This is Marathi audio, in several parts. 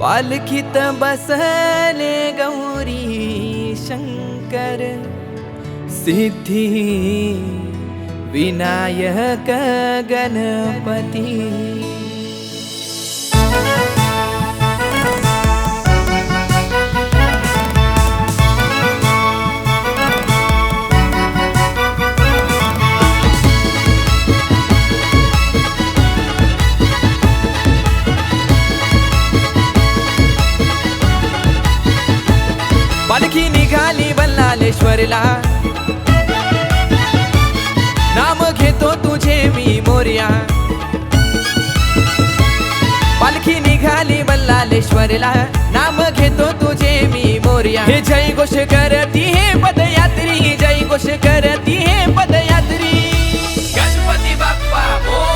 पालखीत बसले गौरी शंकर। सिद्धी विनायक गणपती पालखी निघाली बल्लालेश्वरला नाम घेतो तुझे मी मोर्या. पालखी निघाली बल्लालेश्वरला नाम घेतो तुझे मी मोर्या. हे जय घोष करती हे पदयात्री. जय घोष करती हे पदयात्री. गणपती बाप्पा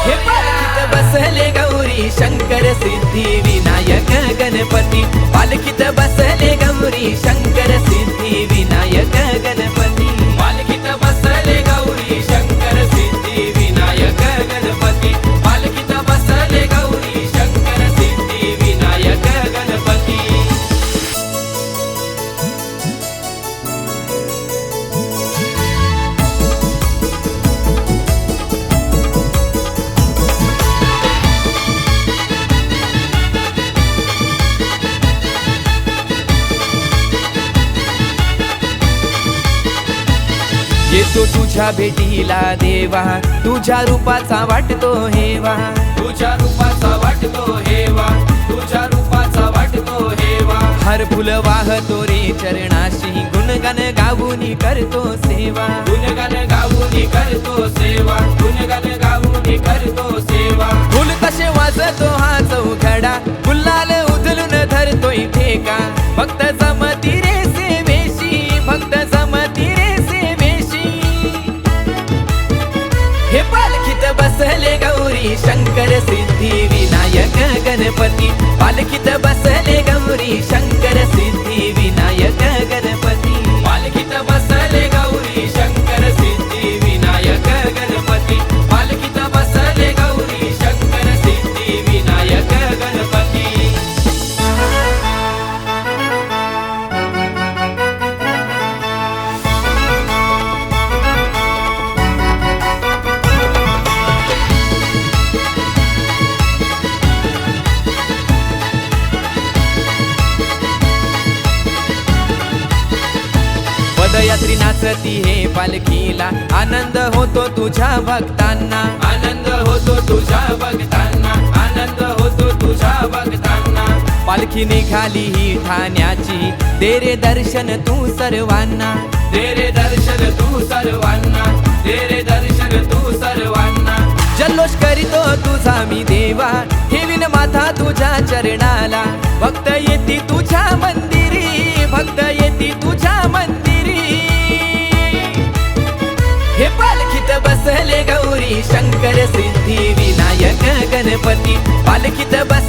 हे पालखीत बसले गौरी शंकर सिद्धी विनायक गणपती. पालखीत बसले गौरी शंकर येतो तुझ्या भेटीला देवा. तुझ्या रूपाचा वाटतो हेवा. तुझ्या रूपाचा वाटतो हेवा. तुझ्या रूपाचा वाटतो हेवा. हर फुल वाहतो रे चरणाशी गुणगान गाऊनी करतो सेवा. गुणगान गाऊनी करतो सेवा. गुणगान गाऊनी करतो सेवा. पदयात्री नाचती हे पालखीला. आनंद होतो तुझ्या भक्तांना. आनंद होतो तुझ्या भक्तांना. आनंद होतो तुझ्या भक्तांना. पालखी निघाली ही ठाण्याची. दे रे दर्शन तू सर्वांना. दे रे दर्शन तू सर्वांना. दे रे दर्शन तू सर्वांना. जल्लोष करीतो तुझा मी देवा. ठेवीन माथा तुझ्या चरणाला. भक्त येती तुझ्या मंदिरी. भक्त येती तुझ्या शंकर सिद्धी विनायक गणपती पालखीत बसले